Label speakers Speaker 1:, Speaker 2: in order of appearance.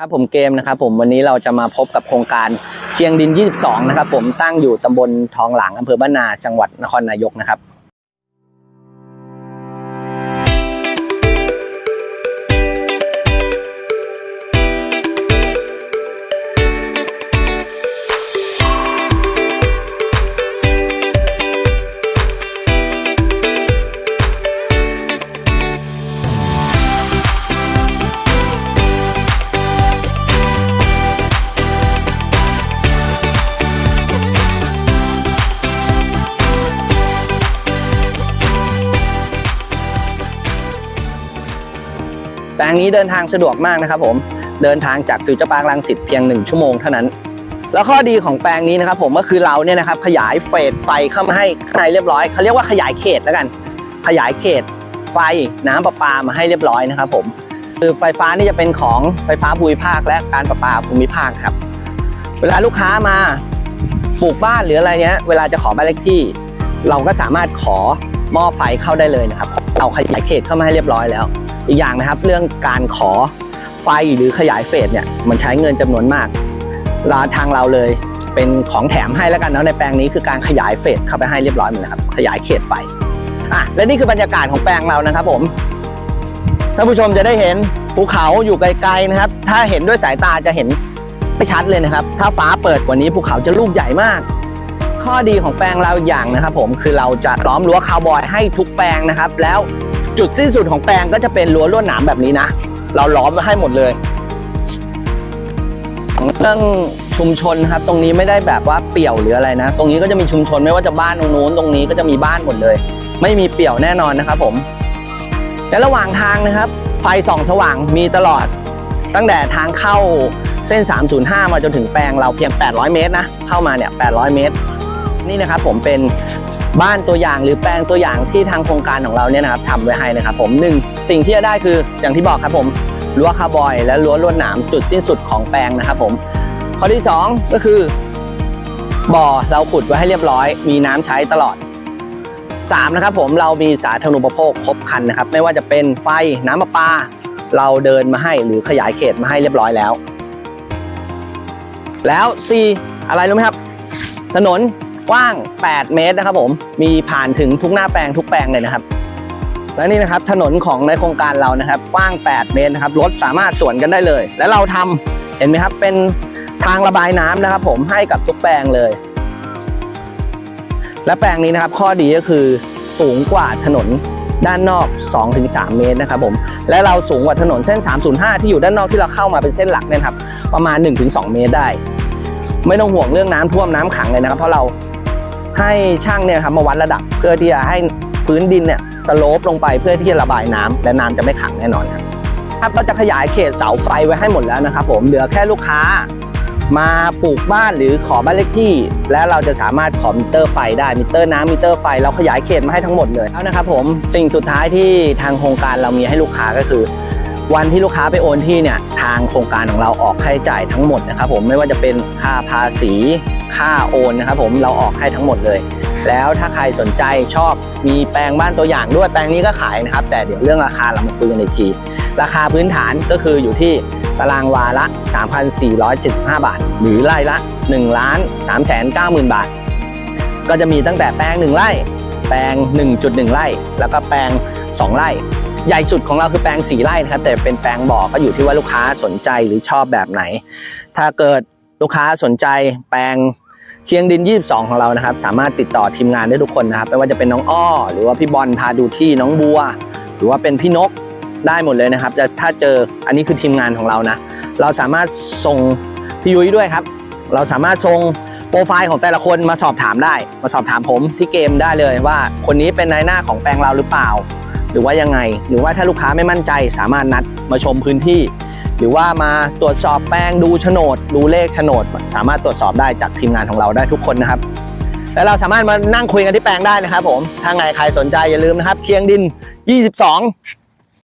Speaker 1: ครับผมเกมนะครับผมวันนี้เราจะมาพบกับโครงการเชียงดิน 22 นะครับผมตั้งอยู่ตำบลทองหลางอำเภอบ้านนาจังหวัดนครนายกนะครับ ลงนี้เดินทางสะดวกมากนะครับผมเดินทางจากฟิวเจอร์พาร์คลังสิตเพียง 1 ชั่วโมงเท่านั้น แล้วข้อดีของแปลงนี้นะครับผมก็คือเราเนี่ยนะครับขยายเฟสไฟเข้ามาให้ข้างในเรียบร้อยเขาเรียกว่าขยายเขตแล้วกัน ขยายเขต ไฟน้ำประปามาให้เรียบร้อยนะครับผมคือไฟฟ้านี่จะเป็นของไฟฟ้าภูมิภาคและการประปาภูมิภาคครับ เวลาลูกค้ามาปลูกบ้านหรืออะไรเนี้ยเวลาจะขอบ้านเลขที่ เราก็สามารถขอ หม้อไฟเข้าได้เลยนะครับเราขยายเขตเข้ามาให้เรียบร้อยแล้ว อีกอย่างนะครับ เรื่องการขอไฟหรือขยายเฟสเนี่ยมันใช้เงินจำนวนมากราทางเราเลยเป็นของแถมให้แล้วกันเนาะในแปลงนี้คือการขยายเฟสเข้าไปให้เรียบร้อยหมดนะครับ ขยายเขตไฟอะและนี่คือบรรยากาศของแปลงเรานะครับ ผมท่านผู้ชมจะได้เห็นภูเขาอยู่ไกลๆนะครับ ถ้าเห็นด้วยสายตาจะเห็นไม่ชัดเลยนะครับ ถ้าฟ้าเปิดกว่านี้ภูเขาจะลูกใหญ่มาก ข้อดีของแปลงเราอีกอย่างนะครับผมคือเราจะล้อมรั้วคาวบอยให้ทุกแปลงนะครับ แล้วจุดสิ้นสุดของแปลงก็จะเป็นรั้วลวดหนามแบบนี้นะ เราล้อมไว้ให้หมดเลยเรื่องชุมชนครับ ตรงนี้ไม่ได้แบบว่าเปี่ยวหรืออะไรนะ ตรงนี้ก็จะมีชุมชนไม่ว่าจะบ้านตรงนู้นตรงนี้ก็จะมีบ้านหมดเลย ไม่มีเปี่ยวแน่นอนนะครับผมและระหว่างทางนะครับ ไฟส่องสว่างมีตลอด ตั้งแต่ทางเข้าเส้น 305 มาจนถึงแปลงเราเพียง 800 เมตรนะ เข้ามาเนี่ย 800 เมตร นี่นะครับผมเป็นบ้านตัวอย่างหรือแปลงตัวอย่างที่ทางโครงการของเราเนี่ยนะครับทำไว้ให้นะครับผมหนึ่งสิ่งที่จะได้คืออย่างที่บอกครับผมรั้วคาร์บอยและรั้วลวดหนามจุดสิ้นสุดของแปลงนะครับผมข้อที่สองก็คือ บ่อเราขุดไว้ให้เรียบร้อย มีน้ำใช้ตลอดสามนะครับผมเรามีสาธารณูปโภคครบครันนะครับ ไม่ว่าจะเป็นไฟน้ำประปา เราเดินมาให้หรือขยายเขตมาให้เรียบร้อยแล้ว แล้ว C อะไรรู้ไหมครับ ถนน กว้าง 8 เมตรนะครับผมมีผ่านถึงทุกหน้าแปลงทุกแปลงเลยนะครับ และนี่นะครับถนนของในโครงการเรานะครับ กว้าง 8 เมตรนะครับรถสามารถสวนกันได้เลย และเราทำเห็นไหมครับเป็นทางระบายน้ำนะครับ ผมให้กับทุกแปลงเลย และแปลงนี้นะครับ ข้อดีก็คือสูงกว่าถนนด้านนอก 2-3 เมตรนะครับผม และเราสูงกว่าถนนเส้น 305 ที่อยู่ด้านนอกที่เราเข้ามาเป็นเส้นหลักเนี่ยครับ ประมาณ 1-2 เมตรได้ ไม่ต้องห่วงเรื่องน้ำท่วมน้ำขังเลยนะครับ เพราะเรา ให้ช่างเนี่ยครับมาวัดระดับ เพื่อที่จะให้พื้นดินเนี่ยสโลปลงไปเพื่อที่จะระบายน้ำและน้ำจะไม่ขังแน่นอนครับครับเราจะขยายเขตเสาไฟไว้ให้หมดแล้วนะครับ ผมเหลือแค่ลูกค้า มาปลูกบ้านหรือขอบ้านเลขที่ และเราจะสามารถขอมิเตอร์ไฟได้มิเตอร์น้ำมิเตอร์ไฟ เราขยายเขตมาให้ทั้งหมดเลยแล้วนะครับ ผมสิ่งสุดท้ายที่ทางโครงการเรามีให้ลูกค้าก็คือ วันที่ลูกค้าไปโอนที่เนี่ยทางโครงการของเราออกค่าใช้จ่ายทั้งหมดนะครับ ผมไม่ว่าจะเป็นค่าภาษี ค่าโอนนะครับผมเราออกให้ทั้งหมดเลย แล้วถ้าใครสนใจชอบมีแปลงบ้านตัวอย่างด้วยแปลงนี้ก็ขายนะครับ แต่เดี๋ยวเรื่องราคาเรามาคุยกันอีกที ราคาพื้นฐานก็คืออยู่ที่ตารางวาละ 3,475 บาท หรือไร่ละ1ล้าน3 9 0 0 0 0 บาท ก็จะมีตั้งแต่แปลง 1 ไร่ แปลง 1.1 ไร่ แล้วก็แปลง 2 ไร่ ใหญ่สุดของเราคือแปลง 4 ไร่นะครับ แต่เป็นแปลงบ่อก็อยู่ที่ว่าลูกค้าสนใจหรือชอบแบบไหน ถ้าเกิดลูกค้าสนใจแปลง เคียงดิน 22 ของเรานะครับ สามารถติดต่อทีมงานได้ทุกคนนะครับไม่ว่าจะเป็นน้องอ้อ หรือว่าพี่บอลพาดูที่น้องบัว หรือว่าเป็นพี่นกได้หมดเลยนะครับแต่ถ้าเจออันนี้คือทีมงานของเรานะ เราสามารถส่งพี่ยุ้ยด้วยครับ เราสามารถส่งโปรไฟล์ของแต่ละคนมาสอบถามได้ มาสอบถามผมที่เกมได้เลยว่าคนนี้เป็นนายหน้าของแปลงเราหรือเปล่า หรือว่ายังไง หรือว่าถ้าลูกค้าไม่มั่นใจ สามารถนัดมาชมพื้นที่ หรือว่ามาตรวจสอบแปลงดูโฉนด ดูเลขโฉนด สามารถตรวจสอบได้จากทีมงานของเราได้ทุกคนนะครับ และเราสามารถมานั่งคุยกันที่แปลงได้นะครับผมถ้าไงใครสนใจอย่าลืมนะครับ เคียงดิน 22